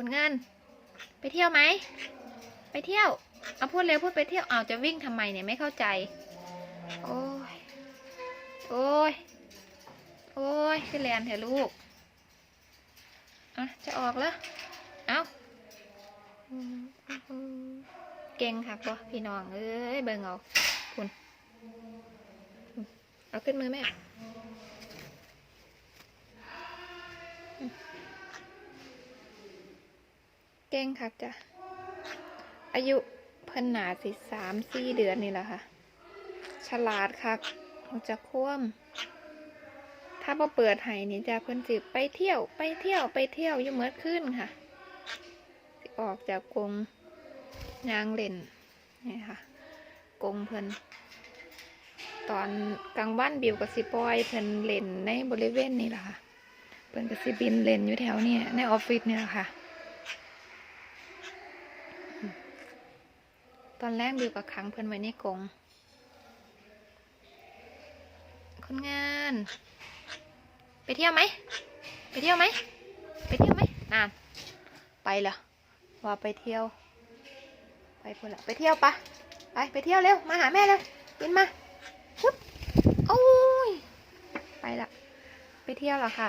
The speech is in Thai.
คนงาน ไปเที่ยวไหม ไปเที่ยว เอาพูดเร็วพูดไปเที่ยวเอาจะวิ่งทำไมเนี่ยไม่เข้าใจ โอ้ย โอ้ย โอ้ยขึ้นแลนเถอะลูก อะ จะออกแล้ว เอาเก่งค่ะปะพี่น้อง เอ้ย เบิ่งเอาคุณ เอาขึ้นมือแม่ เก่งค่ะจ้ะ อายุเพิ่นหนาสิสามสี่เดือนนี่แหละค่ะ ฉลาดค่ะเขาจะคว่ำถ้าพอเปิดไห้นี่จะเพิ่นสิไปเที่ยวไปเที่ยวไปเที่ยวอยู่เมื่อคืนค่ะ สิออกจากกรงยางเล่นนี่ค่ะกรงเพิ่นตอนกลางวันบิวกับสิปอยเพิ่นเล่นในบริเวณนี่แหละค่ะ เพิ่นก็สิบินเล่นอยู่แถวเนี่ยในออฟฟิศนี่แหละค่ะ ตอนแรกบิวกับขังเพิ่นไว้ในกรงคนงาน ไปเที่ยวไหม ไปเที่ยวไหม ไปเที่ยวไหมนาน ไปเหรอว่าไปเที่ยว ไปพุ่นละไปเที่ยวปะไปไปเที่ยวเร็ว มาหาแม่เร็วบินมาฮึบโอ้ย ไปละ ไปเที่ยวเหรอค่ะ